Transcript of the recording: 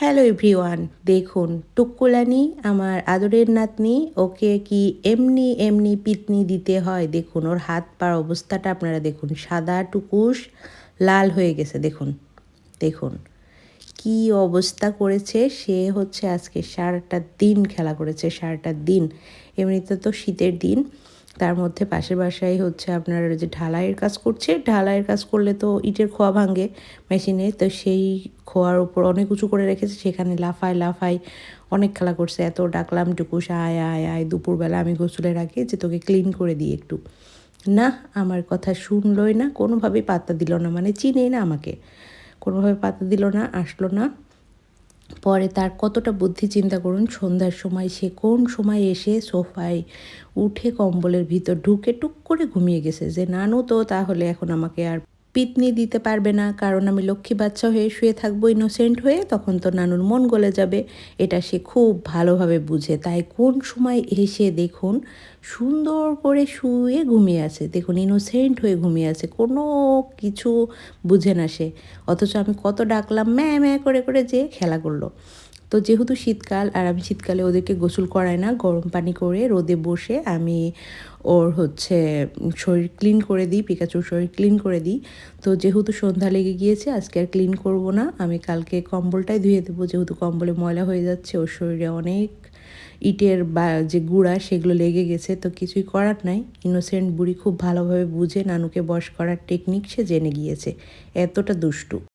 Hello everyone, দেখুন টুকুলানি আমার আদরের নাতনি, ওকে কি এমনি এমনি পিতনি দিতে হয়? দেখুন, ওর হাত পার অবস্থাটা আপনারা দেখুন, সাদা, টুকুস, লাল হয়ে গেছে, দেখুন দেখুন। কি অবস্থা করেছে? সে হচ্ছে আজকে সারাটা দিন খেলা করেছে, সারাটা দিন। এমনিতে তো শীতের দিন। তার মধ্যে পাশের বাসায় হচ্ছে আপনার যে ঢালাইয়ের কাজ করছে। ঢালাইয়ের কাজ করলে তো ইটের খোয়া ভাঙে মেশিনে। তো সেই খোয়ার উপর অনেক উঁচু করে রেখেছে, সেখানে লাফায় লাফায় অনেক খেলা করছে। এত ডাকলাম টুকুস আয় আয় আয়, দুপুরবেলা আমি গোসলে আগে যে তোকে ক্লিন করে দিই একটু। না, আমার কথা শুনলই না, কোনোভাবেই পাত্তা দিল না। মানে চিনেই না আমাকে। কোনোভাবে পাত্তা দিল না, আসলো না। পরে তার কতটা বুদ্ধি চিন্তা করুন, সন্ধ্যার সময় সে কোন সময় এসে সোফায় উঠে কম্বলের ভিতর ঢুকে টুক করে ঘুমিয়ে গেছে। যে, নানু তো তাহলে এখন আমাকে আর পিতনি দিতে পারবে না, কারণ আমি লক্ষ্মী বাচ্চা হয়ে শুয়ে থাকব ইনোসেন্ট হয়ে, তখন তো নানুর মন গলে যাবে। এটা সে খুব ভালোভাবে বুঝে। তাই কোন সময় এসে দেখুন, সুন্দর করে শুয়ে ঘুমিয়ে আছে। দেখুন ইনোসেন্ট হয়ে ঘুমিয়ে আছে। কোনো কিছু বুঝে না সে। অথচ আমি কত ডাকলাম, ম্যা ম্যা করে করে যে খেলা করল। তো যেহেতু শীতকাল আর আমি শীতকালে ওদেরকে গোসল করাই না, গরম পানি করে রোদে বসে আমি ওর হচ্ছে শরীর ক্লিন করে দিই, পিকাচুর শরীর ক্লিন করে দিই। তো যেহেতু সন্ধ্যা লেগে গিয়েছে, আজকে আর ক্লিন করব না। আমি কালকে কম্বলটাই ধুয়ে দেবো, যেহেতু কম্বলে ময়লা হয়ে যাচ্ছে, ওর শরীরে অনেক ইটের বা যে গুঁড়া সেগুলো লেগে গেছে, তো কিছুই করার নাই। ইনোসেন্ট বুড়ি খুব ভালোভাবে বুঝে নানুকে বশ করার টেকনিক সে জেনে গিয়েছে। এতটা দুষ্টু।